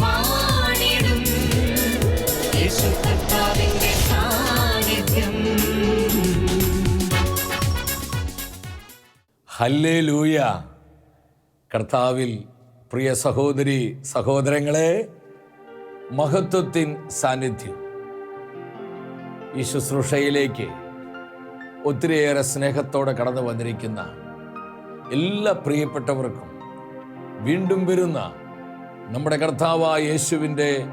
വാണിടും ഹല്ലേ ലൂയ കർത്താവിൽ പ്രിയ സഹോദരി സഹോദരങ്ങളെ മഹത്വത്തിൻ സാന്നിധ്യം. ഈ ശുശ്രൂഷയിലേക്ക് ഒത്തിരിയേറെ സ്നേഹത്തോടെ കടന്നു വന്നിരിക്കുന്ന എല്ലാ പ്രിയപ്പെട്ടവർക്കും വീണ്ടും വരുന്ന നമ്മുടെ കർത്താവായ യേശുവിന്റെ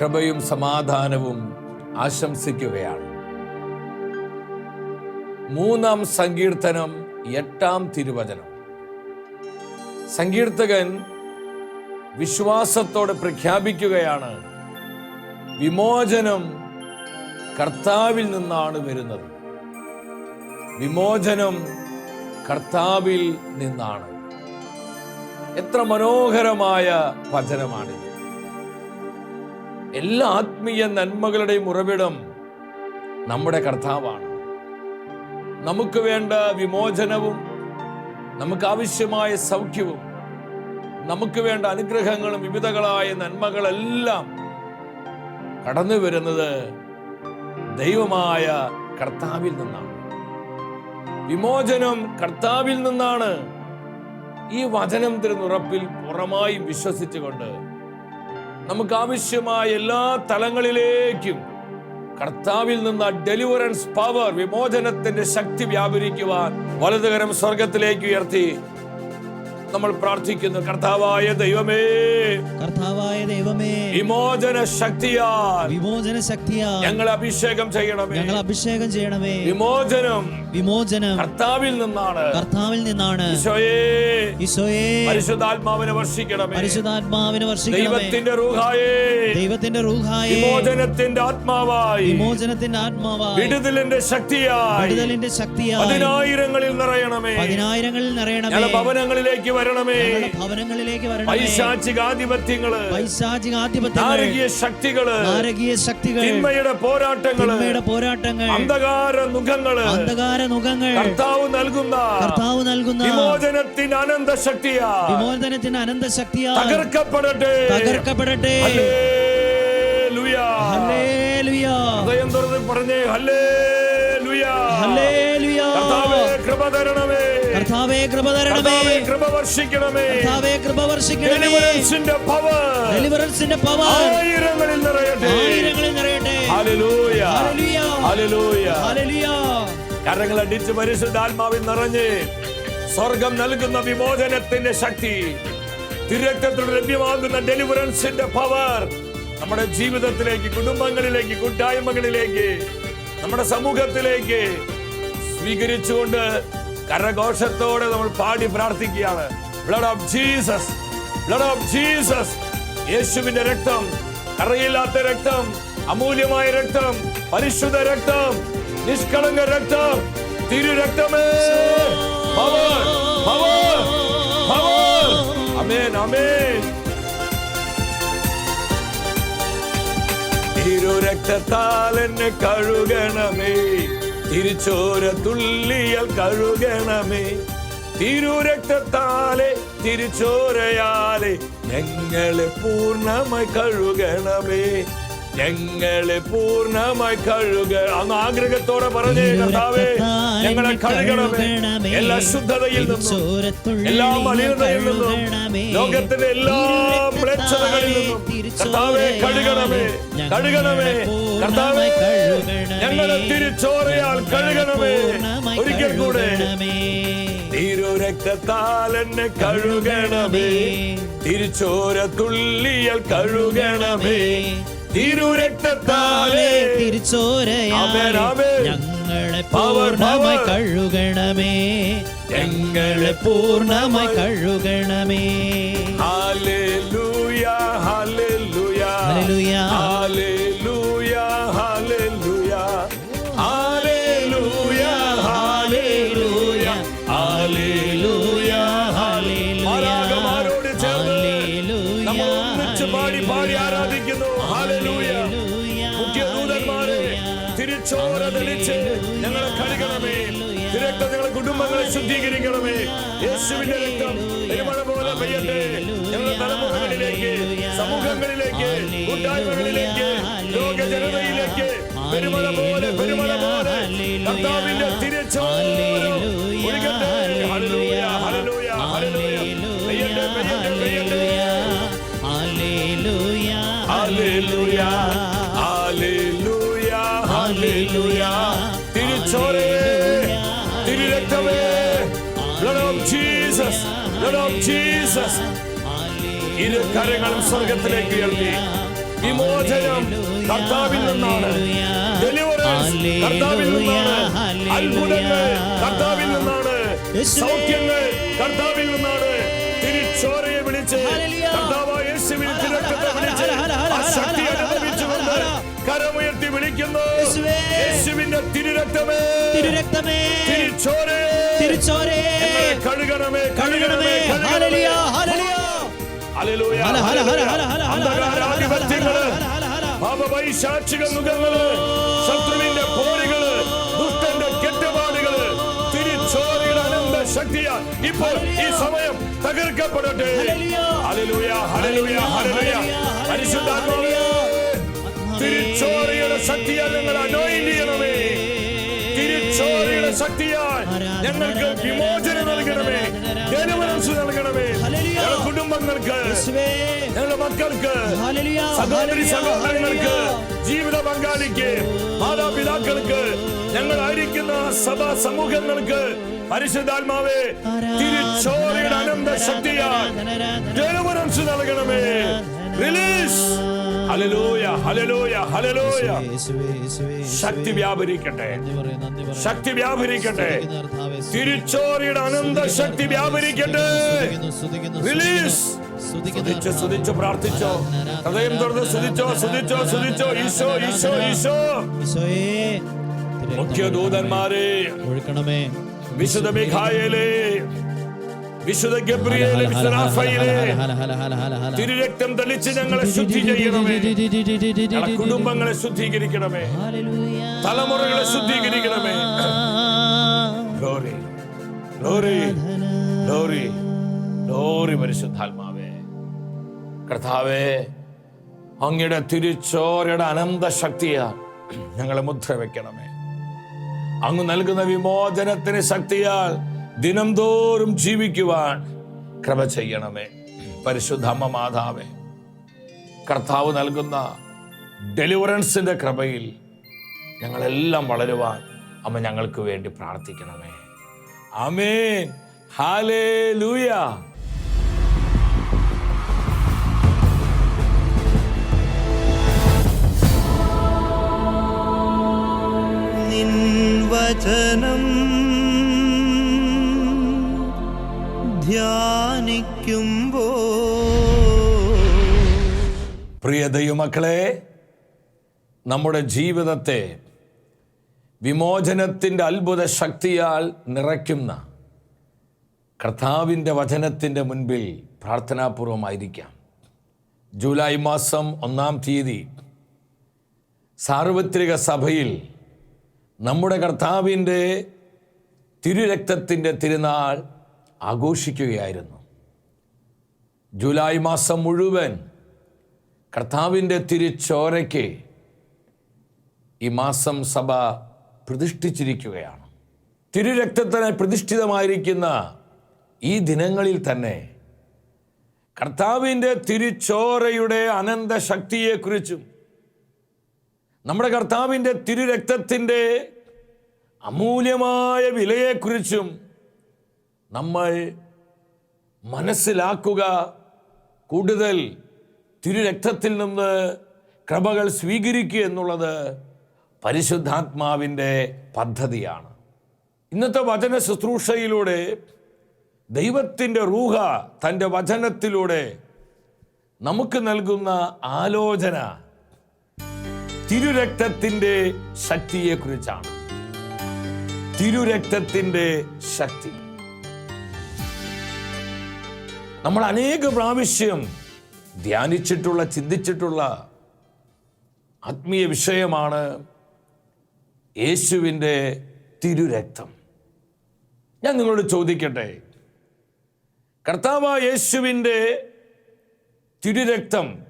കൃപയും സമാധാനവും ആശംസിക്കുകയാണ്. മൂന്നാം സങ്കീർത്തനം എട്ടാം തിരുവചനം. സങ്കീർത്തകൻ വിശ്വാസത്തോടെ പ്രഖ്യാപിക്കുകയാണ് വിമോചനം കർത്താവിൽ നിന്നാണ് വരുന്നത്. വിമോചനം കർത്താവിൽ നിന്നാണ്. എത്ര മനോഹരമായ വചനമാണിത് എല്ലാ ആത്മീയ നന്മകളുടെയും ഉറവിടം നമ്മുടെ കർത്താവാണ്. നമുക്ക് വേണ്ട വിമോചനവും നമുക്ക് ആവശ്യമായ സൗഖ്യവും നമുക്ക് വേണ്ട അനുഗ്രഹങ്ങളും വിവിധകളായ നന്മകളെല്ലാം കടന്നു വരുന്നത് ദൈവമായ കർത്താവിൽ നിന്നാണ്. വിമോചനം കർത്താവിൽ നിന്നാണ്. ഈ വചനം തിരുന്നുറപ്പിൽ പുറമായി വിശ്വസിച്ചുകൊണ്ട് നമുക്ക് ആവശ്യമായ എല്ലാ തലങ്ങളിലേക്കും കർത്താവിൽ നിന്ന് ഡെലിവറൻസ് പവർ വിമോചനത്തിന്റെ ശക്തി വ്യാപരിക്കുവാൻ വലതുകരം സ്വർഗത്തിലേക്ക് ഉയർത്തി. നമ്മൾ പ്രാർത്ഥിക്കുന്നു കർത്താവായ ദൈവമേ. കർത്താവായ ദൈവമേ. വിമോചന ശക്തിയാ വിമോചന ശക്തിയാ ഞങ്ങൾ അഭിഷേകം ചെയ്യണമേ. ഞങ്ങൾ അഭിഷേകം ചെയ്യണമേ. വിമോചനം വിമോചനം. കർത്താവിൽ നിന്നാണ്. കർത്താവിൽ നിന്നാണ്. ഈശോയേ. പരിശുദ്ധാത്മാവിനെ വർഷിക്കണമേ. പരിശുദ്ധാത്മാവിനെ വർഷിക്കണമേ. ദൈവത്തിന്റെ റൂഹായേ. ദൈവത്തിന്റെ റൂഹായെ. വിമോചനത്തിന്റെ ആത്മാവായി. വിമോചനത്തിന്റെ ആത്മാവായി. വിടുതലിന്റെ ശക്തിയായി. വിടുതലിന്റെ ശക്തിയായി. പതിനായിരങ്ങളിൽ നിറയണമേ. പതിനായിരങ്ങളിൽ നിറയണമേ. ഞങ്ങളുടെ ഭവനങ്ങളിലേക്ക് വരണമേ. ഭവനങ്ങളിലേക്ക് വരണമേ. പൈശാചികാധിപത്യങ്ങൾ. പൈശാചിക ആധിപത്യങ്ങൾ നാരകീയ ശക്തികൾ. നാരകീയ ശക്തികൾ തിന്മയുടെ പോരാട്ടങ്ങൾ. തിന്മയുടെ പോരാട്ടങ്ങൾ. അന്ധകാര മുഖങ്ങൾ അന്ധകാര മുഖങ്ങൾ കർത്താവ് നൽകുന്ന കർത്താവ് നൽകുന്ന വിമോചനത്തിന് അനന്ത ശക്തിയാ വിമോചനത്തിന് അനന്ത ശക്തിയാ തകർക്കപ്പെടട്ടെ തകർക്കപ്പെടട്ടെ ഹൃദയം തുറന്ന് പറഞ്ഞേ ഹല്ലേ കർത്താവേ കൃപ തരണമേ. കർത്താവേ കൃപ തരണമേ. കൃപ വർഷിക്കണമേ. കർത്താവേ കൃപ വർഷിക്കണമേ. ഡെലിവറൻസിന്റെ പവർ ഡെലിവറൻസിന്റെ പവർ ആയിരങ്ങളിൽ നിറയട്ടെ. ആയിരങ്ങളിൽ നിറയട്ടെ. ഹല്ലേലൂയ. ഹല്ലേലൂയ. ഹല്ലേലൂയ. ഹല്ലേലൂയ. കരങ്ങൾ അടിച്ച് പരിശുദ്ധാത്മാവിൽ നിറഞ്ഞ് സ്വർഗം നൽകുന്ന വിമോചനത്തിന്റെ ശക്തി തിരക്കത്തിൽ ലഭ്യമാകുന്ന ഡെലിവറൻസിന്റെ പവർ നമ്മുടെ ജീവിതത്തിലേക്ക് കുടുംബങ്ങളിലേക്ക് കൂട്ടായ്മകളിലേക്ക് നമ്മുടെ സമൂഹത്തിലേക്ക് സ്വീകരിച്ചുകൊണ്ട് കരഘോഷത്തോടെ നമ്മൾ പാടി പ്രാർത്ഥിക്കുകയാണ്. Blood of Jesus blood of Jesus യേശുവിന്റെ രക്തം കറയില്ലാത്ത രക്തം അമൂല്യമായ രക്തം പരിശുദ്ധ രക്തം നിഷ്കളങ്ക രക്തം തിരു രക്തമേ. Power power power amen amen. തിരു രക്തത്താൽ എന്നെ കഴുകണമേ. തിരിച്ചോര തുള്ളിയൽ കഴുകണമേ. തിരു രക്തത്താലെ തിരിച്ചോരയാലെ ഞങ്ങളെ പൂർണമായി കഴുകണമേ. ഞങ്ങളെ പൂർണമായി കഴുക. അങ്ങ് ആഗ്രഹത്തോടെ പറഞ്ഞേ കർത്താവേ ഞങ്ങളെ കഴുകണമേ. എല്ലാ ശുദ്ധതയിൽ നിന്നും എല്ലാ മലിനതയിൽ നിന്നും ലോകത്തിന്റെ എല്ലാ മ്ലേച്ഛതകളിൽ നിന്നും കർത്താവെ കഴുകണമേ കഴുകണമേ. കർത്താവേ ഞങ്ങളെ തിരിച്ചോറയാൽ കഴുകണമേ. ഒരിക്കൽ കൂടെ തിരു രക്തത്താൽ എന്നെ കഴുകണമേ. തിരിച്ചോര തുള്ളിയൽ കഴുകണമേ. തിരു രക്തത്താലേ തിരിച്ചോരയാ ആമേൻ, ആമേൻ. ഞങ്ങളെ പൂർണമായി കഴുകണമേ. ഞങ്ങളെ പൂർണമായി കഴുകണമേ. പോലെ. പെരുമഴ കർത്താവിന്റെ തിരിച്ചോരം തിരുരക്തമേ. Blood of Jesus Blood of Jesus. ഇരു കരങ്ങളും സ്വർഗത്തിലേക്ക് ഉയർത്തി. വിമോചനം കർത്താവിൽ നിന്നാണ്. കർത്താവിൽ നിന്നാണ് അത്ഭുതങ്ങൾ കർത്താവിൽ നിന്നാണ് സൗഖ്യങ്ങൾ കർത്താവിൽ നിന്നാണ് തിരിച്ചോരയെ വിളിച്ച് കർത്താവായ തിരക്കത്തെ വിളിച്ച് ആ ശക്തി അനുഭവിച്ചുകൊണ്ട് കരമുയർത്തി വിളിക്കുന്നു യേശുവേ. യേശുവിന്റെ തിരുരക്തമേ തിരുരക്തമേ തിരിച്ചോരേ തിരിച്ചോരേ കഴുകണമേ കഴുകണമേ ഹല്ലേലൂയ ഹല്ലേലൂയ ഹല്ലേലൂയ ഹല ഹല ഹല ഹല ഹല പാപപൈശാചിക മുഖങ്ങൾ ശത്രുവിന്റെ പോരുകൾ ദുഷ്ടന്റെ കെട്ടുപാടുകൾ തിരിച്ചോറിയുടെ അനന്ത ശക്തിയ ഇപ്പോൾ ഈ സമയം തകർക്കപ്പെടട്ടെ. ഹല്ലേലൂയ. ഹലലൂയ ഹല്ലേലൂയ പരിശുദ്ധാത്മാവേ തിരിച്ചോറിയുടെ ശക്തിയാൽ നിങ്ങൾ അനോയിന്റ് ചെയ്യണമേ. ശക്തിയാൽ ഞങ്ങൾക്ക് വിമോചനം നൽകണമേ. ജനമനസ് നൽകണമേ. ഞങ്ങളുടെ കുടുംബങ്ങൾക്ക് ഞങ്ങളുടെ മക്കൾക്ക് സഹോദരി സഹോദരങ്ങൾക്ക്. ജീവിത പങ്കാളിക്ക് മാതാപിതാക്കൾക്ക് ഞങ്ങൾ ആയിരിക്കുന്ന സഭാ സമൂഹങ്ങൾക്ക് പരിശുദ്ധാത്മാവേ തിരിച്ചോറിയുടെ അനന്ത ശക്തിയാൽ ജനമനസ് നൽകണമേ. റിലീസ് ശക്തി വ്യാപരിക്കട്ടെ. ശക്തി വ്യാപരിക്കട്ടെ. തിരിച്ചോറിയുടെ അനന്ത ശക്തി വ്യാപരിക്കട്ടെ. റിലീസ് സ്തുതിച്ച് സ്തുതിച്ച് പ്രാർത്ഥിച്ചോ. ഹൃദയം തുറന്ന് സ്തുതിച്ചോ സ്തുതിച്ചോ സ്തുതിച്ചോ. ഈശോ ഈശോ ഈശോ. മുഖ്യ ദൂതന്മാരെ വിശുദ്ധ മിഖായേലേ. വിശുദ്ധ ഗബ്രിയേലെ വിശുദ്ധ റാഫയിലെ തിരുരക്തം തളിച്ച് ഞങ്ങളെ ശുദ്ധി ചെയ്യണമേ കുടുംബങ്ങളെ ശുദ്ധീകരിക്കണമേ തലമുറകളെ ശുദ്ധീകരിക്കണമേ ഗ്ലോറി ഗ്ലോറി ഗ്ലോറി ഗ്ലോറി പരിശുദ്ധാത്മാവേ കർത്താവേ അങ്ങയുടെ തിരിച്ചോരയുടെ അനന്ത ശക്തിയാ ഞങ്ങളെ മുദ്ര വെക്കണമേ അങ്ങ് നൽകുന്ന വിമോചനത്തിന് ശക്തിയാൽ ദിനം തോറും ജീവിക്കുവാൻ ക്രമ ചെയ്യണമേ. പരിശുദ്ധ അമ്മ മാതാവേ കർത്താവ് നൽകുന്ന ഡെലിവറൻസിന്റെ കൃപയിൽ ഞങ്ങളെല്ലാം വളരുവാൻ അമ്മ ഞങ്ങൾക്ക് വേണ്ടി പ്രാർത്ഥിക്കണമേ. അമേൻ ഹാലേ നിൻ വചനം ധ്യാനിക്കുമ്പോ പ്രിയ ദൈവമക്കളെ നമ്മുടെ ജീവിതത്തെ വിമോചനത്തിന്റെ അത്ഭുത ശക്തിയാൽ നിറയ്ക്കുന്ന കർത്താവിന്റെ വചനത്തിന്റെ മുൻപിൽ പ്രാർത്ഥനാപൂർവമായിരിക്കാം. ജൂലൈ മാസം ഒന്നാം തീയതി സാർവത്രിക സഭയിൽ നമ്മുടെ കർത്താവിന്റെ തിരുരക്തത്തിന്റെ തിരുനാൾ ആഘോഷിക്കുകയായിരുന്നു. ജൂലൈ മാസം മുഴുവൻ കർത്താവിന്റെ തിരിച്ചോരയ്ക്ക് ഈ മാസം സഭ പ്രതിഷ്ഠിച്ചിരിക്കുകയാണ്. തിരുരക്തത്തിന് പ്രതിഷ്ഠിതമായിരിക്കുന്ന ഈ ദിനങ്ങളിൽ തന്നെ കർത്താവിന്റെ തിരുച്ചോരയുടെ അനന്ത ശക്തിയെക്കുറിച്ചും നമ്മുടെ കർത്താവിന്റെ തിരുരക്തത്തിന്റെ അമൂല്യമായ വിലയെക്കുറിച്ചും നമ്മൾ മനസ്സിലാക്കുക കൂടുതൽ തിരുരക്തത്തിൽ നിന്ന് കൃപകൾ സ്വീകരിക്കുക എന്നുള്ളത് പരിശുദ്ധാത്മാവിന്റെ പദ്ധതിയാണ്. ഇന്നത്തെ വചന ശുശ്രൂഷയിലൂടെ ദൈവത്തിന്റെ റൂഹ തന്റെ വചനത്തിലൂടെ നമുക്ക് നൽകുന്ന ആലോചന തിരുരക്തത്തിന്റെ ശക്തിയെക്കുറിച്ചാണ്. തിരുരക്തത്തിന്റെ ശക്തി. നമ്മൾ അനേക പ്രാവശ്യം ധ്യാനിച്ചിട്ടുള്ള ചിന്തിച്ചിട്ടുള്ള ആത്മീയ വിഷയമാണ് യേശുവിന്റെ തിരുരക്തം. ഞാൻ നിങ്ങളോട് ചോദിക്കട്ടെ കർത്താവ യേശുവിന്റെ തിരുരക്തം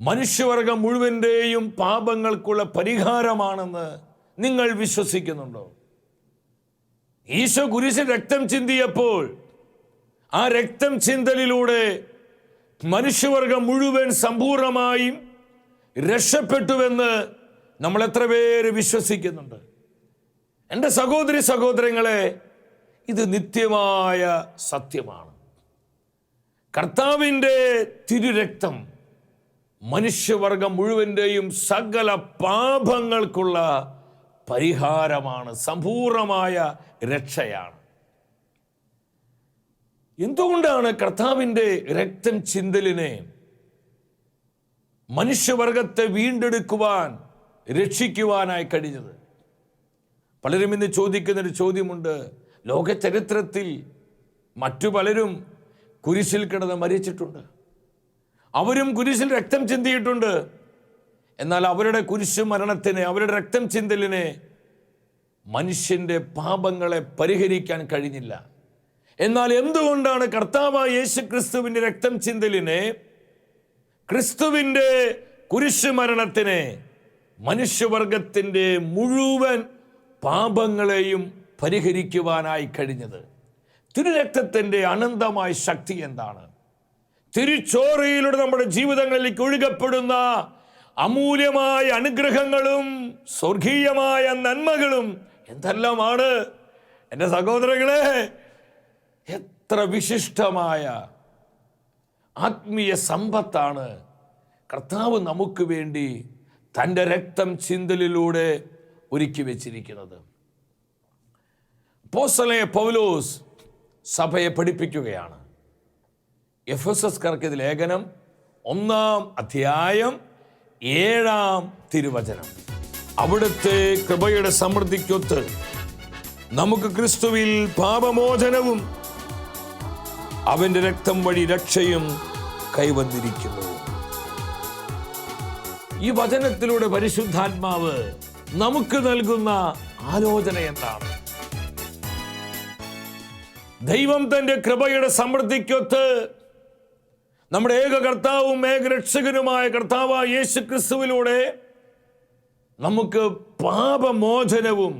മനുഷ്യവർഗം മുഴുവന്റെയും പാപങ്ങൾക്കുള്ള പരിഹാരമാണെന്ന് നിങ്ങൾ വിശ്വസിക്കുന്നുണ്ടോ? ഈശോ കുരിശിൽ രക്തം ചിന്തിയപ്പോൾ ആ രക്തം ചിന്തലിലൂടെ മനുഷ്യവർഗം മുഴുവൻ സമ്പൂർണമായും രക്ഷപ്പെട്ടുവെന്ന് നമ്മൾ എത്ര പേര് വിശ്വസിക്കുന്നുണ്ട്? എന്റെ സഹോദരി സഹോദരങ്ങളെ ഇത് നിത്യമായ സത്യമാണ്. കർത്താവിന്റെ തിരുരക്തം മനുഷ്യവർഗം മുഴുവന്റെയും സകല പാപങ്ങൾക്കുള്ള പരിഹാരമാണ് സമ്പൂർണമായ രക്ഷയാണ്. എന്തുകൊണ്ടാണ് കർത്താവിന്റെ രക്തം ചിന്തലിനെ മനുഷ്യവർഗത്തെ വീണ്ടെടുക്കുവാൻ രക്ഷിക്കുവാനായി കഴിഞ്ഞത്? പലരും ഇന്ന് ചോദിക്കുന്നൊരു ചോദ്യമുണ്ട്. ലോക ചരിത്രത്തിൽ മറ്റു പലരും കുരിശിൽ കിടന്ന് മരിച്ചിട്ടുണ്ട്. അവരും കുരിശിൽ രക്തം ചിന്തിയിട്ടുണ്ട്. എന്നാൽ അവരുടെ കുരിശ് മരണത്തിന് അവരുടെ രക്തം ചിന്തലിനെ മനുഷ്യന്റെ പാപങ്ങളെ പരിഹരിക്കാൻ കഴിഞ്ഞില്ല. എന്നാൽ എന്തുകൊണ്ടാണ് കർത്താവ് യേശു ക്രിസ്തുവിന്റെ രക്തം ചിന്തലിനെ ക്രിസ്തുവിന്റെ കുരിശുമരണത്തിനെ മരണത്തിന് മനുഷ്യവർഗത്തിന്റെ മുഴുവൻ പാപങ്ങളെയും പരിഹരിക്കുവാനായി കഴിഞ്ഞത്? തിരുരക്തത്തിന്റെ അനന്തമായ ശക്തി എന്താണ്? തിരുച്ചോറയിലൂടെ നമ്മുടെ ജീവിതങ്ങളിലേക്ക് ഒഴുകപ്പെടുന്ന അമൂല്യമായ അനുഗ്രഹങ്ങളും സ്വർഗീയമായ നന്മകളും എന്തെല്ലാമാണ്? എന്റെ സഹോദരങ്ങളെ എത്ര വിശിഷ്ടമായ ആത്മീയ സമ്പത്താണ് കർത്താവ് നമുക്ക് വേണ്ടി തന്റെ രക്തം ചിന്തലിലൂടെ ഒരുക്കി വെച്ചിരിക്കുന്നത്. പോസലെ പൗലോസ് സഭയെ പഠിപ്പിക്കുകയാണ്. എഫ് എസ് എസ് ലേഖനം ഒന്നാം അധ്യായം ഏഴാം തിരുവചനം. അവിടുത്തെ കൃപയുടെ സമൃദ്ധിക്കൊത്ത് നമുക്ക് ക്രിസ്തുവിൽ പാപമോചനവും അവന്റെ രക്തം വഴി രക്ഷയും കൈവന്നിരിക്കുന്നു. ഈ വചനത്തിലൂടെ പരിശുദ്ധാത്മാവ് നമുക്ക് നൽകുന്ന ആലോചന എന്താണ്? ദൈവം തന്റെ കൃപയുടെ സമൃദ്ധിക്കൊത്ത് നമ്മുടെ ഏക കർത്താവും ഏക രക്ഷകനുമായ കർത്താവായ യേശു ക്രിസ്തുവിലൂടെ നമുക്ക് പാപമോചനവും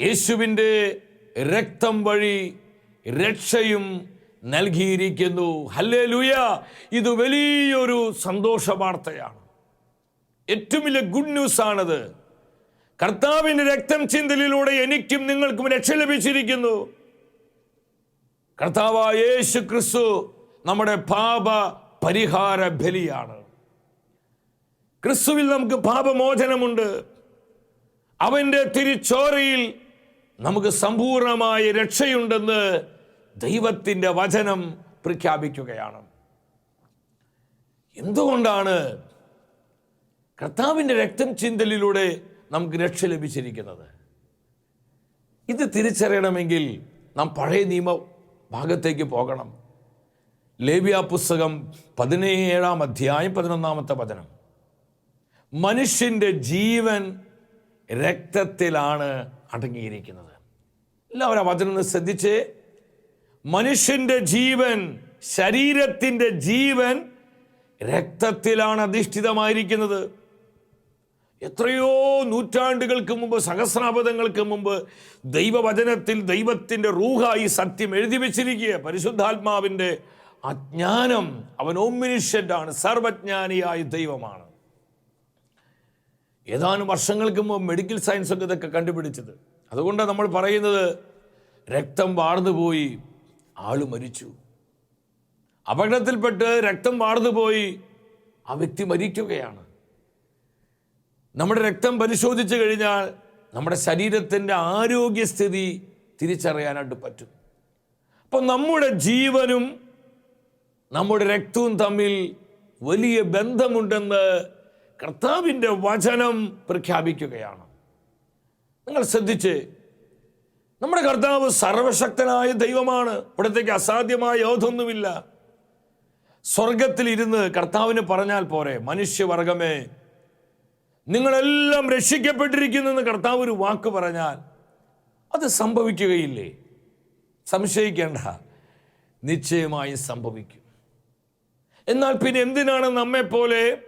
യേശുവിന്റെ രക്തം വഴി രക്ഷയും നൽകിയിരിക്കുന്നു. ഹല്ലേ ലൂയ ഇത് വലിയൊരു സന്തോഷ വാർത്തയാണ് ഏറ്റവും വലിയ ഗുഡ് ന്യൂസ് ആണത്. കർത്താവിന്റെ രക്തം ചിന്തലിലൂടെ എനിക്കും നിങ്ങൾക്കും രക്ഷ ലഭിച്ചിരിക്കുന്നു. കർത്താവായ യേശു ക്രിസ്തു നമ്മുടെ പാപ പരിഹാര ബലിയാണ്. ക്രിസ്തുവിൽ നമുക്ക് പാപമോചനമുണ്ട്. അവന്റെ തിരിച്ചോരയിൽ നമുക്ക് സമ്പൂർണമായ രക്ഷയുണ്ടെന്ന് ദൈവത്തിന്റെ വചനം പ്രഖ്യാപിക്കുകയാണ്. എന്തുകൊണ്ടാണ് കർത്താവിന്റെ രക്തം ചിന്തലിലൂടെ നമുക്ക് രക്ഷ ലഭിച്ചിരിക്കുന്നത്? ഇത് തിരിച്ചറിയണമെങ്കിൽ നാം പഴയ നിയമ ഭാഗത്തേക്ക് പോകണം. ലേവ്യ പുസ്തകം പതിനേഴാം അധ്യായം പതിനൊന്നാമത്തെ വചനം. മനുഷ്യന്റെ ജീവൻ രക്തത്തിലാണ് അടങ്ങിയിരിക്കുന്നത്. എല്ലാവരും ആ വചനം ശ്രദ്ധിച്ചേ. മനുഷ്യന്റെ ജീവൻ ശരീരത്തിന്റെ ജീവൻ രക്തത്തിലാണ് അധിഷ്ഠിതമായിരിക്കുന്നത്. എത്രയോ നൂറ്റാണ്ടുകൾക്ക് മുമ്പ് സഹസ്രാബ്ദങ്ങൾക്ക് മുമ്പ് ദൈവവചനത്തിൽ ദൈവത്തിന്റെ റൂഹായി സത്യം എഴുതി വെച്ചിരിക്കുക പരിശുദ്ധാത്മാവിന്റെ അജ്ഞാനം അവൻ ഓമിനിഷ്യന്റാണ് സർവജ്ഞാനിയായ ദൈവമാണ്. ഏതാനും വർഷങ്ങൾക്ക് മുമ്പ് മെഡിക്കൽ സയൻസ് ഒക്കെ ഇതൊക്കെ കണ്ടുപിടിച്ചത്. അതുകൊണ്ടാണ് നമ്മൾ പറയുന്നത് രക്തം വാർന്നുപോയി ആൾ മരിച്ചു. അപകടത്തിൽപ്പെട്ട് രക്തം വാർന്നുപോയി ആ വ്യക്തി മരിക്കുകയാണ്. നമ്മുടെ രക്തം പരിശോധിച്ചു കഴിഞ്ഞാൽ നമ്മുടെ ശരീരത്തിന്റെ ആരോഗ്യസ്ഥിതി തിരിച്ചറിയാനായിട്ട് പറ്റും. അപ്പോൾ നമ്മുടെ ജീവനും നമ്മുടെ രക്തവും തമ്മിൽ വലിയ ബന്ധമുണ്ടെന്ന് കർത്താവിന്റെ വചനം പ്രഖ്യാപിക്കുകയാണ്. നിങ്ങൾ ശ്രദ്ധിച്ച് നമ്മുടെ കർത്താവ് സർവശക്തനായ ദൈവമാണ്. ഇവിടത്തേക്ക് അസാധ്യമായ യോധൊന്നുമില്ല സ്വർഗത്തിൽ ഇരുന്ന് കർത്താവിന് പറഞ്ഞാൽ പോരെ മനുഷ്യവർഗമേ നിങ്ങളെല്ലാം രക്ഷിക്കപ്പെട്ടിരിക്കുന്നെന്ന് കർത്താവ് ഒരു വാക്ക് പറഞ്ഞാൽ അത് സംഭവിക്കുകയില്ലേ? സംശയിക്കേണ്ട. നിശ്ചയമായി സംഭവിക്കും. എന്നാൽ പിന്നെ എന്തിനാണ് നമ്മെപ്പോലെ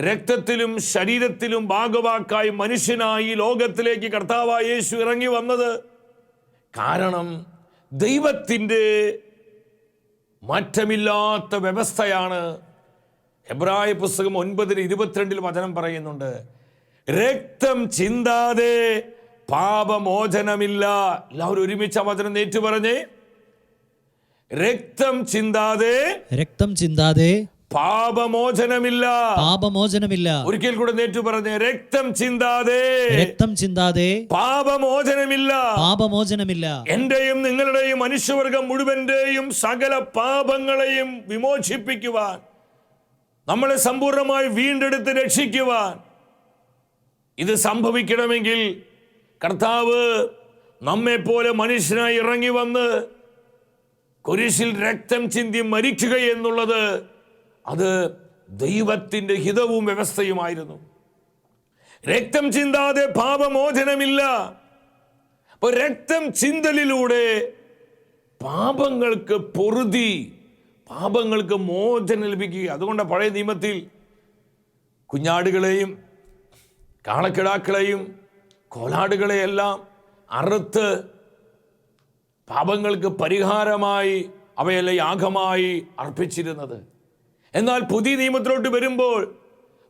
രക്തത്തിലും ശരീരത്തിലും ഭാഗവാക്കായി മനുഷ്യനായി ലോകത്തിലേക്ക് കർത്താവായ യേശു ഇറങ്ങി വന്നത്? കാരണം ദൈവത്തിന്റെ മാറ്റമില്ലാത്ത വ്യവസ്ഥയാണ് എബ്രായ പുസ്തകം ഒൻപതിന് ഇരുപത്തിരണ്ടിൽ വചനം പറയുന്നുണ്ട്. രക്തം ചിന്താതെ പാപമോചനമില്ല. എല്ലാവരും ഒരുമിച്ച് വചനം നേറ്റു പറഞ്ഞേ രക്തം ചിന്താതെ രക്തം ചിന്താതെ പാപമോചനമില്ല. പാപമോചനമില്ല. ഒരിക്കൽ കൂടെ നേറ്റു പറഞ്ഞു രക്തം ചിന്താതെ. രക്തം ചിന്താതെ. പാപമോചനമില്ല. പാപമോചനമില്ല. എന്റെയും നിങ്ങളുടെയും മനുഷ്യവർഗം മുഴുവന്റെയും സകല പാപങ്ങളെയും വിമോചിപ്പിക്കുവാൻ നമ്മളെ സമ്പൂർണമായി വീണ്ടെടുത്ത് രക്ഷിക്കുവാൻ ഇത് സംഭവിക്കണമെങ്കിൽ കർത്താവ് നമ്മെ പോലെ മനുഷ്യനായി ഇറങ്ങി വന്ന് കുരിശിൽ രക്തം ചിന്തി മരിക്കുക എന്നുള്ളത് അത് ദൈവത്തിന്റെ ഹിതവും വ്യവസ്ഥയുമായിരുന്നു. രക്തം ചിന്താതെ പാപമോചനമില്ല. അപ്പോൾ രക്തം ചിന്തലിലൂടെ പാപങ്ങൾക്ക് പൊറുതി പാപങ്ങൾക്ക് മോചനം ലഭിക്കുക. അതുകൊണ്ട് പഴയ നിയമത്തിൽ കുഞ്ഞാടുകളെയും കാളക്കിടാക്കളെയും കോലാടുകളെയെല്ലാം അറുത്ത് പാപങ്ങൾക്ക് പരിഹാരമായി അവയെല്ലാം യാഗമായി അർപ്പിച്ചിരുന്നത്. എന്നാൽ പുതിയ നിയമത്തിലോട്ട് വരുമ്പോൾ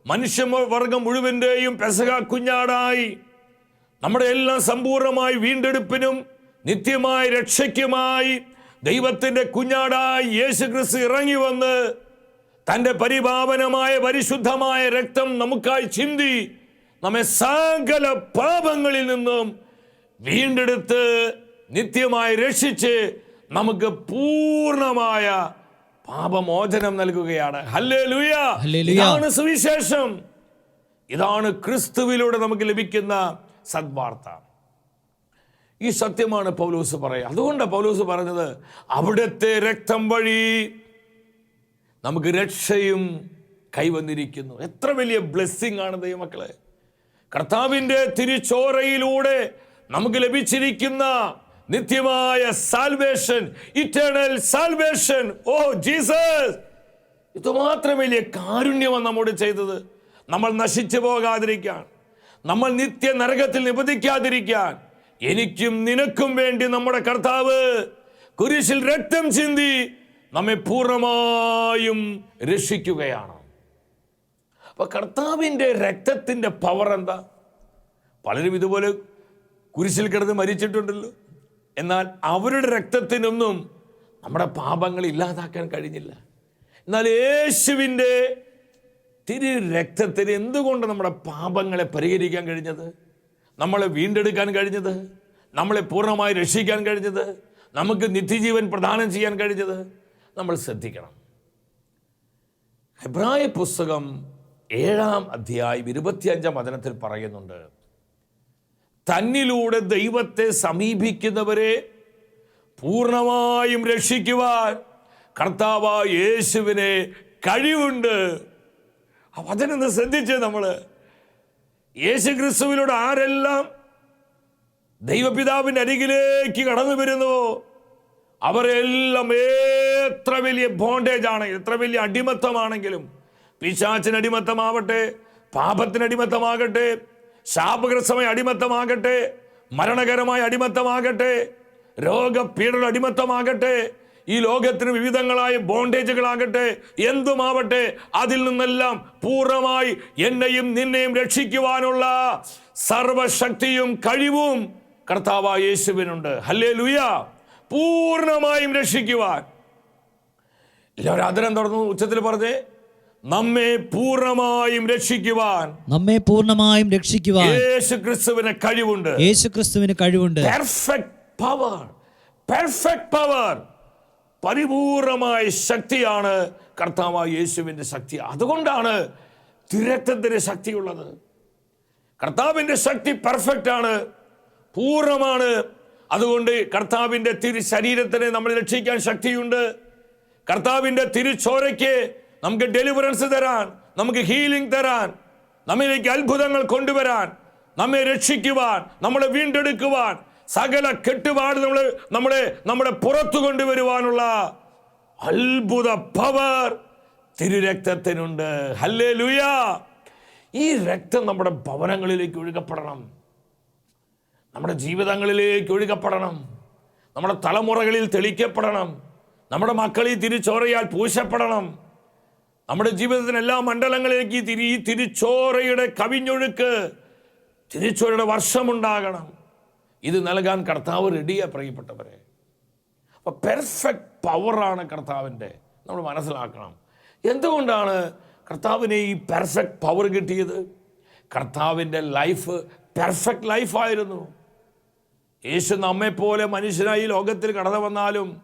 മനുഷ്യവർഗം മുഴുവന്റെയും പെസക കുഞ്ഞാടായി. നമ്മുടെ എല്ലാം സമ്പൂർണമായി വീണ്ടെടുപ്പിനും നിത്യമായ രക്ഷയ്ക്കുമായി ദൈവത്തിന്റെ കുഞ്ഞാടായി യേശു ക്രിസ്തു ഇറങ്ങി വന്ന് തന്റെ പരിപാവനമായ പരിശുദ്ധമായ രക്തം നമുക്കായി ചിന്തി നമ്മെ സകല പാപങ്ങളിൽ നിന്നും വീണ്ടെടുത്ത് നിത്യമായി രക്ഷിച്ച് നമുക്ക് പൂർണമായ പാപമോചനം നൽകുകയാണ്. ഇതാണ് സുവിശേഷം. ഇതാണ് ക്രിസ്തുവിലൂടെ നമുക്ക് ലഭിക്കുന്ന സദ്വാർത്ത. ഈ സത്യമാണ് പൗലൂസ് പറയുക. അതുകൊണ്ട് പൗലൂസ് പറഞ്ഞത് അവിടുത്തെ രക്തം വഴി നമുക്ക് രക്ഷയും കൈവന്നിരിക്കുന്നു. എത്ര വലിയ ബ്ലെസ്സിങ് ആണ് ദൈവമക്കളെ. കർത്താവിന്റെ തിരിച്ചോരയിലൂടെ നമുക്ക് ലഭിച്ചിരിക്കുന്ന നിത്യമായ salvation eternal salvation oh Jesus ഇതുമാത്രം വലിയ കാരുണ്യമാണ് നമ്മോട് ചെയ്തത്. നമ്മൾ നശിച്ചു പോകാതിരിക്കാൻ നമ്മൾ നിത്യ നരകത്തിൽ നിബന്ധിക്കാതിരിക്കാൻ എനിക്കും നിനക്കും വേണ്ടി നമ്മുടെ കർത്താവ് കുരിശിൽ രക്തം ചിന്തി നമ്മെ പൂർണമായും രക്ഷിക്കുകയാണ്. അപ്പൊ കർത്താവിന്റെ രക്തത്തിന്റെ പവർ എന്താ? പലരും ഇതുപോലെ കുരിശിൽ കിടന്ന് മരിച്ചിട്ടുണ്ടല്ലോ. എന്നാൽ അവരുടെ രക്തത്തിനൊന്നും നമ്മുടെ പാപങ്ങൾ ഇല്ലാതാക്കാൻ കഴിഞ്ഞില്ല. എന്നാൽ യേശുവിന്റെ തിരു രക്തത്തിന് എന്തുകൊണ്ട് നമ്മുടെ പാപങ്ങളെ പരിഹരിക്കാൻ കഴിഞ്ഞത്? നമ്മളെ വീണ്ടെടുക്കാൻ കഴിഞ്ഞത്? നമ്മളെ പൂർണമായി രക്ഷിക്കാൻ കഴിഞ്ഞത്? നമുക്ക് നിത്യജീവൻ പ്രദാനം ചെയ്യാൻ കഴിഞ്ഞത്? നമ്മൾ ശ്രദ്ധിക്കണം. ഹെബ്രായ പുസ്തകം ഏഴാം അധ്യായം ഇരുപത്തിയഞ്ചാം വചനത്തിൽ പറയുന്നുണ്ട് തന്നിലൂടെ ദൈവത്തെ സമീപിക്കുന്നവരെ പൂർണമായും രക്ഷിക്കുവാൻ കർത്താവ യേശുവിനെ കഴിവുണ്ട്. ആ വചനം ശ്രദ്ധിച്ച് നമ്മൾ യേശു ക്രിസ്തുവിലൂടെ ആരെല്ലാം ദൈവപിതാവിന്റെ അരികിലേക്ക് കടന്നു വരുന്നുവോ അവരെല്ലാം എത്ര വലിയ ബോണ്ടേജ് ആണ് എത്ര വലിയ അടിമത്തമാണെങ്കിലും പിശാച്ചിന് അടിമത്തമാവട്ടെ പാപത്തിന് അടിമത്തമാകട്ടെ ശാപഗ്രസ്തമായ അടിമത്തമാകട്ടെ മരണകരമായ അടിമത്തമാകട്ടെ രോഗപീഡന അടിമത്തമാകട്ടെ ഈ ലോകത്തിന് വിവിധങ്ങളായ ബോണ്ടേജുകളാകട്ടെ എന്തുമാവട്ടെ അതിൽ നിന്നെല്ലാം പൂർണമായി എന്നെയും നിന്നെയും രക്ഷിക്കുവാനുള്ള സർവശക്തിയും കഴിവും കർത്താവ യേശുവിനുണ്ട്. ഹല്ലേ ലുയ പൂർണമായും രക്ഷിക്കുവാൻ. എല്ലാവരും ആദരം തുറന്നു ഉച്ചത്തിൽ പറഞ്ഞേ നമ്മെ പൂർണമായും രക്ഷിക്കുവാൻ നമ്മെ പൂർണമായും രക്ഷിക്കുവാൻ യേശു ക്രിസ്തുവിന് കഴിവുണ്ട്. യേശു ക്രിസ്തുവിന് കഴിവുണ്ട്. പെർഫെക്റ്റ് പവർ പെർഫെക്റ്റ് പവർ പരിപൂർണമായ ശക്തിയാണ് കർത്താവായ യേശുവിന്റെ ശക്തി. അതുകൊണ്ടാണ് തിരക്തത്തിന് ശക്തിയുള്ളത്. കർത്താവിന്റെ ശക്തി പെർഫെക്റ്റ് ആണ്. പൂർണമാണ് അതുകൊണ്ട് കർത്താവിന്റെ തിരു ശരീരത്തിനെ നമ്മൾ രക്ഷിക്കാൻ ശക്തിയുണ്ട്. കർത്താവിന്റെ തിരുച്ചോരയ്ക്ക് നമുക്ക് ഡെലിവറൻസ് തരാൻ നമുക്ക് ഹീലിംഗ് തരാൻ നമ്മിലേക്ക് അത്ഭുതങ്ങൾ കൊണ്ടുവരാൻ നമ്മെ രക്ഷിക്കുവാൻ നമ്മളെ വീണ്ടെടുക്കുവാൻ സകല കെട്ടുപാട് നമ്മൾ നമ്മളെ നമ്മുടെ പുറത്തു കൊണ്ടുവരുവാനുള്ള അത്ഭുത പവർ തിരുരക്തത്തിനുണ്ട്. ഹല്ലേ ലുയ ഈ രക്തം നമ്മുടെ ഭവനങ്ങളിലേക്ക് ഒഴുകപ്പെടണം. നമ്മുടെ ജീവിതങ്ങളിലേക്ക് ഒഴുകപ്പെടണം. നമ്മുടെ തലമുറകളിൽ തെളിക്കപ്പെടണം. നമ്മുടെ മക്കളിൽ തിരിച്ചോറയാൽ പൂശപ്പെടണം. നമ്മുടെ ജീവിതത്തിന് എല്ലാ മണ്ഡലങ്ങളിലേക്ക് തിരി തിരിച്ചോറയുടെ കവിഞ്ഞൊഴുക്ക് തിരിച്ചോറയുടെ വർഷമുണ്ടാകണം. ഇത് നൽകാൻ കർത്താവ് റെഡിയാ പ്രിയപ്പെട്ടവരെ. അപ്പോൾ പെർഫെക്റ്റ് പവറാണ് കർത്താവിന്റെ. നമ്മൾ മനസ്സിലാക്കണം. എന്തുകൊണ്ടാണ് കർത്താവിന് ഈ പെർഫെക്റ്റ് പവർ കിട്ടിയത്? കർത്താവിന്റെ ലൈഫ് പെർഫെക്റ്റ് ലൈഫായിരുന്നു യേശു നമ്മെപ്പോലെ മനുഷ്യനായി ലോകത്തിൽ കടന്നു വന്നാലും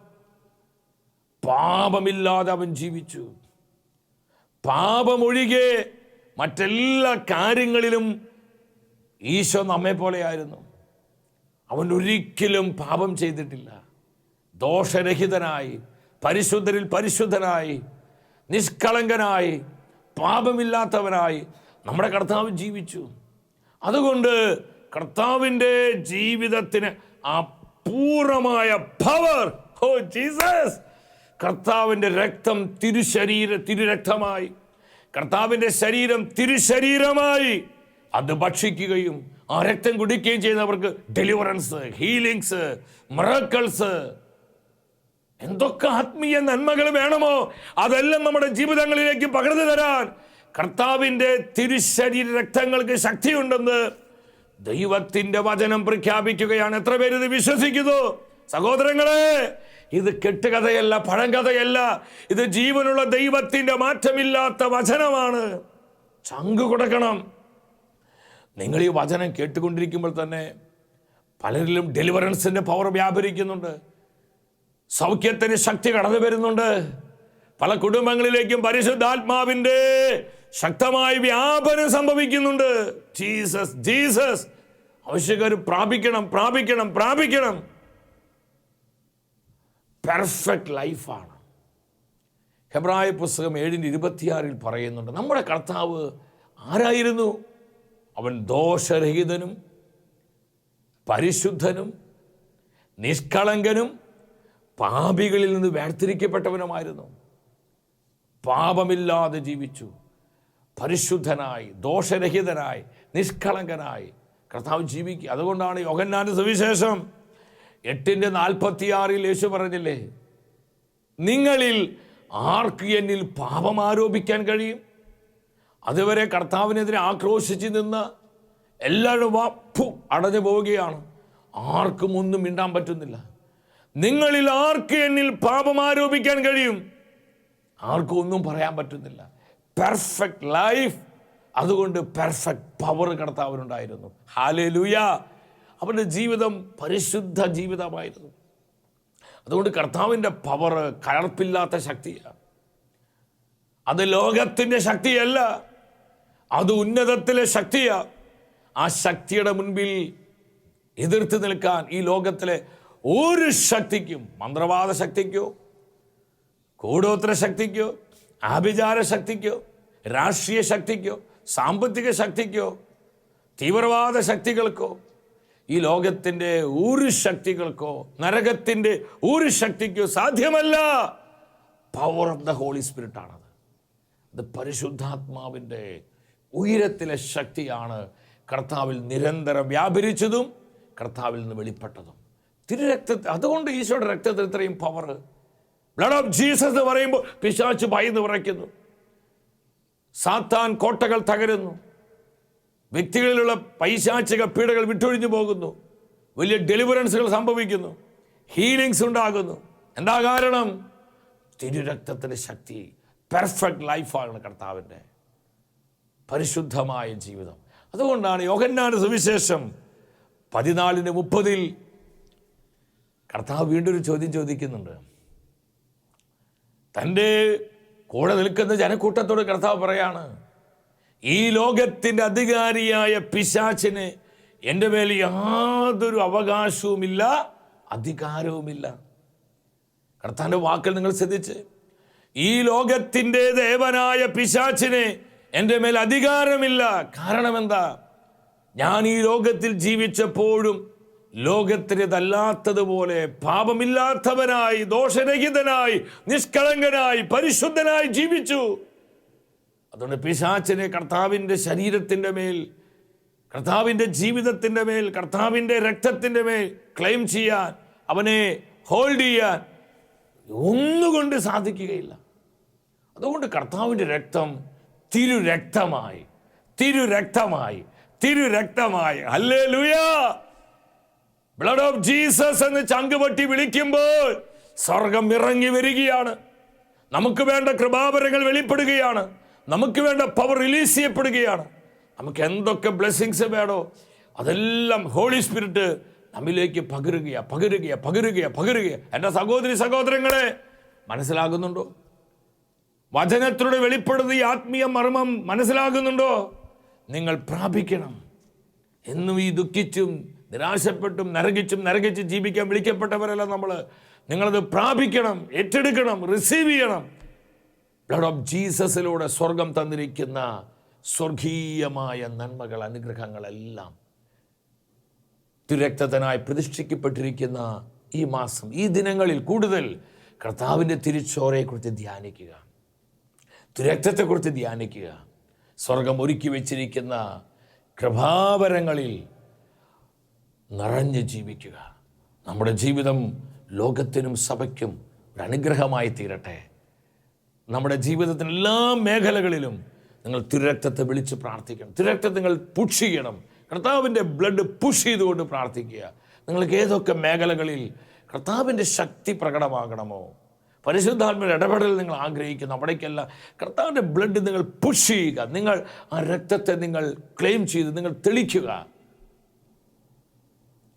പാപമില്ലാതെ അവൻ ജീവിച്ചു. പാപമൊഴികെ മറ്റെല്ലാ കാര്യങ്ങളിലും ഈശോ നമ്മെ പോലെയായിരുന്നു. അവൻ ഒരിക്കലും പാപം ചെയ്തിട്ടില്ല. ദോഷരഹിതനായി പരിശുദ്ധരിൽ പരിശുദ്ധനായി നിഷ്കളങ്കനായി പാപമില്ലാത്തവനായി നമ്മുടെ കർത്താവ് ജീവിച്ചു. അതുകൊണ്ട് കർത്താവിന്റെ ജീവിതത്തിന് അപൂർണമായ പവർ ഓ ജീസസ് കർത്താവിന്റെ രക്തം തിരുശരീര തിരുരക്തമായി. കർത്താവിന്റെ ശരീരം തിരുശരീരമായി. അത് ഭക്ഷിക്കുകയും ആ രക്തം കുടിക്കുകയും ചെയ്യുന്നവർക്ക് ഡെലിവറൻസ് ഹീലിങ്സ് മറക്കൾസ് എന്തൊക്കെ ആത്മീയ നന്മകൾ വേണമോ? അതെല്ലാം നമ്മുടെ ജീവിതങ്ങളിലേക്ക് പകർന്നു തരാൻ കർത്താവിന്റെ തിരുശരീര രക്തങ്ങൾക്ക് ശക്തിയുണ്ടെന്ന് ദൈവത്തിന്റെ വചനം പ്രഖ്യാപിക്കുകയാണ്. എത്ര പേര് ഇത് വിശ്വസിക്കുന്നു? സഹോദരങ്ങളെ ഇത് കെട്ടുകഥയല്ല പഴങ്കഥയല്ല. ഇത് ജീവനുള്ള ദൈവത്തിന്റെ മാറ്റമില്ലാത്ത വചനമാണ്. ചങ്ക് കൊടുക്കണം. നിങ്ങൾ ഈ വചനം കേട്ടുകൊണ്ടിരിക്കുമ്പോൾ തന്നെ പലരിലും ഡെലിവറൻസിന്റെ പവർ വ്യാപരിക്കുന്നുണ്ട്. സൗഖ്യത്തിന് ശക്തി കടന്നു വരുന്നുണ്ട്. പല കുടുംബങ്ങളിലേക്കും പരിശുദ്ധാത്മാവിന്റെ ശക്തമായ വ്യാപനം സംഭവിക്കുന്നുണ്ട്. ജീസസ് ജീസസ് ആവശ്യക്കാർ പ്രാപിക്കണം പ്രാപിക്കണം പ്രാപിക്കണം. പെർഫെക്റ്റ് ലൈഫാണ് ഹെബ്രായ പുസ്തകം ഏഴിന്റെ ഇരുപത്തിയാറിൽ പറയുന്നുണ്ട് നമ്മുടെ കർത്താവ് ആരായിരുന്നു? അവൻ ദോഷരഹിതനും പരിശുദ്ധനും നിഷ്കളങ്കനും പാപികളിൽ നിന്ന് വേർതിരിക്കപ്പെട്ടവനുമായിരുന്നു. പാപമില്ലാതെ ജീവിച്ചു. പരിശുദ്ധനായി ദോഷരഹിതനായി നിഷ്കളങ്കനായി കർത്താവ് ജീവിക്കുക. അതുകൊണ്ടാണ് യോഗന്നാന്റെ സുവിശേഷം എട്ടിന്റെ നാൽപ്പത്തിയാറിൽ യേശു പറഞ്ഞില്ലേ? നിങ്ങളിൽ ആർക്ക് എന്നിൽ പാപം ആരോപിക്കാൻ കഴിയും? അതുവരെ കർത്താവിനെതിരെ ആക്രോശിച്ച് നിന്ന് എല്ലാവരും വാപ്പു അടഞ്ഞു പോവുകയാണ്. ആർക്കും ഒന്നും മിണ്ടാൻ പറ്റുന്നില്ല. നിങ്ങളിൽ ആർക്ക് എന്നിൽ പാപം ആരോപിക്കാൻ കഴിയും? ആർക്കും ഒന്നും പറയാൻ പറ്റുന്നില്ല. പെർഫെക്റ്റ് ലൈഫ് അതുകൊണ്ട് പെർഫെക്റ്റ് പവർ കർത്താവിനുണ്ടായിരുന്നു. ഹാലേ ലൂയ അവന്റെ ജീവിതം പരിശുദ്ധ ജീവിതമായിരുന്നു. അതുകൊണ്ട് കർത്താവിന്റെ പവർ കലർപ്പില്ലാത്ത ശക്തിയാണ് അത് ലോകത്തിന്റെ ശക്തിയല്ല അത് ഉന്നതത്തിലെ ശക്തിയാണ് ആ ശക്തിയുടെ മുൻപിൽ എതിർത്ത് നിൽക്കാൻ ഈ ലോകത്തിലെ ഒരു ശക്തിക്കും മന്ത്രവാദ ശക്തിക്കോ കൂടോത്ര ശക്തിക്കോ ആഭിചാര ശക്തിക്കോ രാഷ്ട്രീയ ശക്തിക്കോ സാമ്പത്തിക ശക്തിക്കോ തീവ്രവാദ ശക്തികൾക്കോ ഈ ലോകത്തിന്റെ ഒരു ശക്തികൾക്കോ നരകത്തിന്റെ ഒരു ശക്തിക്കോ സാധ്യമല്ല. പവർ ഓഫ് ദ ഹോളി സ്പിരിറ്റാണത് അത് പരിശുദ്ധാത്മാവിന്റെ ഉയരത്തിലെ ശക്തിയാണ് കർത്താവിൽ നിരന്തരം വ്യാപരിച്ചതും കർത്താവിൽ നിന്ന് വെളിപ്പെട്ടതും. തിരുരക്ത അതുകൊണ്ട് ഈശോയുടെ രക്തത്തിൽ ഇത്രയും പവർ ബ്ലഡ് ഓഫ് ജീസസ് എന്ന് പറയുമ്പോൾ പിശാച്ച് ഭയന്ന് വിറയ്ക്കുന്നു. സാത്താൻ കോട്ടകൾ തകരുന്നു. വ്യക്തികളിലുള്ള പൈശാചിക പീഡകൾ വിട്ടൊഴിഞ്ഞു പോകുന്നു. വലിയ ഡെലിവറൻസുകൾ സംഭവിക്കുന്നു. ഹീലിങ്സ് ഉണ്ടാകുന്നു. എന്താ കാരണം? തിരുരക്തത്തിന്റെ ശക്തി പെർഫെക്റ്റ് ലൈഫാണ് കർത്താവിന്റെ. പരിശുദ്ധമായ ജീവിതം. അതുകൊണ്ടാണ് യോഗന്നാട് സുവിശേഷം പതിനാലിന് മുപ്പതിൽ കർത്താവ് വീണ്ടും ഒരു ചോദ്യം ചോദിക്കുന്നുണ്ട്. തന്റെ കൂടെ നിൽക്കുന്ന ജനക്കൂട്ടത്തോട് കർത്താവ് പറയാണ് ഈ ലോകത്തിന്റെ അധികാരിയായ പിശാച്ചിന് എന്റെ മേൽ യാതൊരു അവകാശവുമില്ല അധികാരവുമില്ല. കർത്താന്റെ വാക്കിൽ നിങ്ങൾ ശ്രദ്ധിച്ച് ഈ ലോകത്തിന്റെ ദേവനായ പിശാച്ചിന് എന്റെ മേൽ അധികാരമില്ല. കാരണം എന്താ? ഞാൻ ഈ ലോകത്തിൽ ജീവിച്ചപ്പോഴും ലോകത്തിനതല്ലാത്തതുപോലെ പാപമില്ലാത്തവനായി ദോഷരഹിതനായി നിഷ്കളങ്കനായി പരിശുദ്ധനായി ജീവിച്ചു. അതുകൊണ്ട് പിശാച്ചിനെ കർത്താവിന്റെ ശരീരത്തിന്റെ മേൽ കർത്താവിന്റെ ജീവിതത്തിന്റെ മേൽ കർത്താവിന്റെ രക്തത്തിന്റെ മേൽ ക്ലെയിം ചെയ്യാൻ അവനെ ഹോൾഡ് ചെയ്യാൻ ഒന്നുകൊണ്ട് സാധിക്കുകയില്ല. അതുകൊണ്ട് കർത്താവിന്റെ രക്തം തിരുരക്തമായി തിരുരക്തമായി തിരുരക്തമായി. അല്ലേ ലുയാ ബ്ലഡ് ഓഫ് ജീസസ് എന്ന് ചങ്കുപൊട്ടി വിളിക്കുമ്പോൾ സ്വർഗം ഇറങ്ങി വരികയാണ്. നമുക്ക് വേണ്ട കൃപാപരങ്ങൾ വെളിപ്പെടുകയാണ്. നമുക്ക് വേണ്ട പവർ റിലീസ് ചെയ്യപ്പെടുകയാണ്. നമുക്ക് എന്തൊക്കെ ബ്ലെസ്സിങ്സ് വേണോ അതെല്ലാം ഹോളി സ്പിരിറ്റ് നമ്മിലേക്ക് പകരുകയാ പകരുകയാ പകരുകയാ പകരുകയാ. എന്റെ സഹോദരി സഹോദരങ്ങളെ മനസ്സിലാകുന്നുണ്ടോ? വചനത്തിലൂടെ വെളിപ്പെടുന്ന ഈ ആത്മീയ മർമ്മം മനസ്സിലാകുന്നുണ്ടോ? നിങ്ങൾ പ്രാപിക്കണം. എന്നും ഈ ദുഃഖിച്ചും നിരാശപ്പെട്ടും നരകിച്ചും നരകിച്ചും ജീവിക്കാൻ വിളിക്കപ്പെട്ടവരല്ല നമ്മൾ നിങ്ങളത് പ്രാപിക്കണം ഏറ്റെടുക്കണം റിസീവ് ചെയ്യണം. ബ്ലഡ് ഓഫ് ജീസസിലൂടെ സ്വർഗം തന്നിരിക്കുന്ന സ്വർഗീയമായ നന്മകൾ അനുഗ്രഹങ്ങളെല്ലാം തിരക്തത്തിനായി പ്രതിഷ്ഠിക്കപ്പെട്ടിരിക്കുന്ന ഈ മാസം ഈ ദിനങ്ങളിൽ കൂടുതൽ കർത്താവിന്റെ തിരിച്ചോരയെക്കുറിച്ച് ധ്യാനിക്കുക തിരക്തത്തെക്കുറിച്ച് ധ്യാനിക്കുക. സ്വർഗം ഒരുക്കി വെച്ചിരിക്കുന്ന കൃപാവരങ്ങളിൽ നിറഞ്ഞ് ജീവിക്കുക. നമ്മുടെ ജീവിതം ലോകത്തിനും സഭയ്ക്കും ഒരു അനുഗ്രഹമായി തീരട്ടെ. നമ്മുടെ ജീവിതത്തിന്റെ എല്ലാ മേഖലകളിലും നിങ്ങൾ തിരക്തത്തെ വിളിച്ച് പ്രാർത്ഥിക്കണം. തിരക്തത്തെ നിങ്ങൾ പുഷ് ചെയ്യണം. കർത്താവിന്റെ ബ്ലഡ് പുഷ് ചെയ്തുകൊണ്ട് പ്രാർത്ഥിക്കുക. നിങ്ങൾക്ക് ഏതൊക്കെ മേഖലകളിൽ കർത്താവിന്റെ ശക്തി പ്രകടമാകണമോ? പരിശുദ്ധാത്മയുടെ ഇടപെടൽ നിങ്ങൾ ആഗ്രഹിക്കുന്നു. അവിടേക്കല്ല കർത്താവിന്റെ ബ്ലഡ് നിങ്ങൾ പുഷ് ചെയ്യുക. നിങ്ങൾ ആ രക്തത്തെ നിങ്ങൾ ക്ലെയിം ചെയ്ത് നിങ്ങൾ തെളിക്കുക.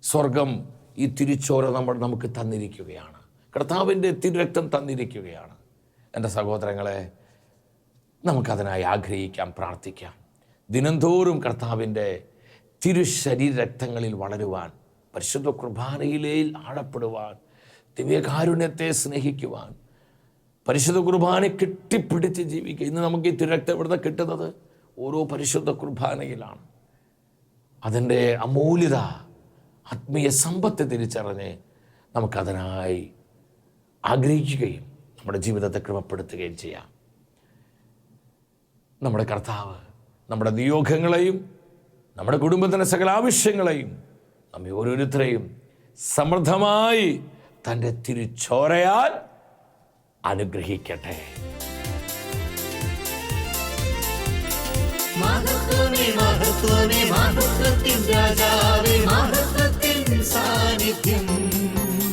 സ്വർഗം ഈ തിരിച്ചോര നമ്മൾ നമുക്ക് തന്നിരിക്കുകയാണ്. കർത്താവിന്റെ തിരുരക്തം തന്നിരിക്കുകയാണ്. എന്റെ സഹോദരങ്ങളെ നമുക്കതിനായി ആഗ്രഹിക്കാം പ്രാർത്ഥിക്കാം. ദിനംതോറും കർത്താവിന്റെ തിരുശരീരക്തങ്ങളിൽ വളരുവാൻ പരിശുദ്ധ കുർബാനയിലേൽ ആഴപ്പെടുവാൻ ദിവ്യകാരുണ്യത്തെ സ്നേഹിക്കുവാൻ പരിശുദ്ധ കുർബാന കെട്ടിപ്പിടിച്ച് ജീവിക്കുക. ഇന്ന് നമുക്ക് ഈ തിരുരക്തം ഇവിടുന്ന് കിട്ടുന്നത്? ഓരോ പരിശുദ്ധ കുർബാനയിലാണ്. അതിന്റെ അമൂല്യത ആത്മീയ സമ്പത്ത് തിരിച്ചറിഞ്ഞ് നമുക്കതിനായി ആഗ്രഹിക്കുകയും നമ്മുടെ ജീവിതത്തെ ക്രമപ്പെടുത്തുകയും ചെയ്യാം. നമ്മുടെ കർത്താവ് നമ്മുടെ നിയോഗങ്ങളെയും നമ്മുടെ കുടുംബത്തിന്റെ സകല ആവശ്യങ്ങളെയും നമ്മെ ഓരോരുത്തരെയും സമൃദ്ധമായി തന്റെ തിരിച്ചോരയാൽ അനുഗ്രഹിക്കട്ടെ. സാന്നിധ്യം.